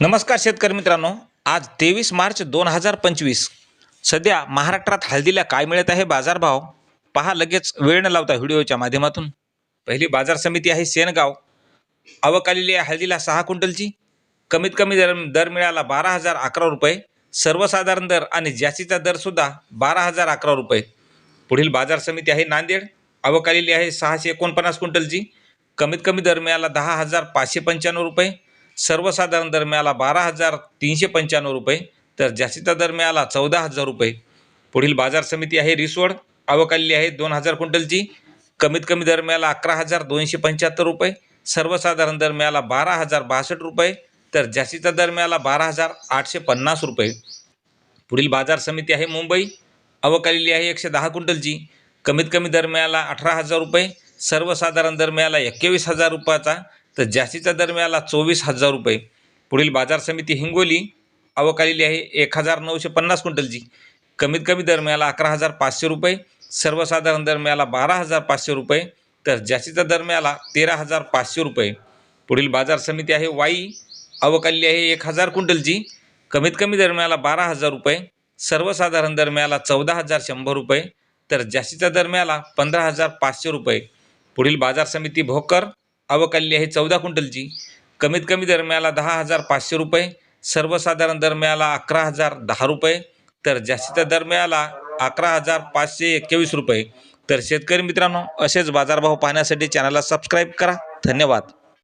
नमस्कार शेतकरी मित्रांनो. आज तेवीस मार्च दोन हजार पंचवीस. सध्या महाराष्ट्रात हळदीला काय मिळत आहे बाजारभाव पहा लगेच वेळ न लावता व्हिडिओच्या माध्यमातून. पहिली बाजार समिती आहे सेनगाव. आवक आलेली आहे हळदीला सहा क्विंटलची. कमीत कमी दर दर मिळाला बारा हजार अकरा रुपये. सर्वसाधारण दर आणि जास्तीचा दरसुद्धा बारा हजार अकरा रुपये. पुढील बाजार समिती आहे नांदेड. आवक आलेली आहे सहाशे एकोणपन्नास क्विंटलची. कमीत कमी दर मिळाला दहा हजार पाचशे पंच्याण्णव रुपये. सर्वसाधारण दर मिळाला बारा हजार तीनशे पंच्याण्णव रुपये तर जास्तीचा दर मिळाला चौदा हजार रुपये. पुढील बाजार समिती आहे रिसोड आवक आलेली आहे दोन हजार क्विंटलची. कमीत कमी दर मिळाला अकरा हजार दोनशे पंच्याहत्तर रुपये सर्वसाधारण दर मिळाला बारा हजार बासष्ट रुपये तर जास्तीचा दर मिळाला बारा हजार आठशे पन्नास रुपये. पुढील बाजार समिती आहे मुंबई आवक आलेली आहे एकशे दहा क्विंटलची. कमीत कमी दर मिळाला अठरा हजार रुपये सर्वसाधारण दर मिळाला एक्केवीस हजार रुपयाचा तर जास्तीचा दर मिळाला चोवीस हजार रुपये. पुढील बाजार समिती हिंगोली आवक आलेली आहे. एक हजार नऊशे पन्नास क्विंटलची. कमीत कमी दर मिळाला अकरा हजार पाचशे रुपये. सर्वसाधारण दर मिळाला बारा हजार पाचशे रुपये. तर जास्तीचा दर मिळाला तेरा हजार पाचशे रुपये. पुढील बाजार समिती आहे वाई. आवक आलेली आहे एक हजार क्विंटलची. कमीत कमी दर मिळाला बारा हजार रुपये. सर्वसाधारण दर मिळाला चौदा हजार शंभर रुपये. तर जास्तीचा दर मिळाला पंधरा हजार पाचशे रुपये. पुढील बाजार समिती भोकर. आवक आहे चौदा क्विंटलची. कमीत कमी दर मिळाला दहा हजार पाचशे रुपये सर्वसाधारण दर मिळाला अकरा हजार दहा रुपये तर जास्तीचा दर मिळाला अकरा हजार पाचशे एक्केवीस रुपये. तर शेतकरी मित्रांनो असेच बाजारभाव पाहण्यासाठी चॅनलला सबस्क्राईब करा. धन्यवाद.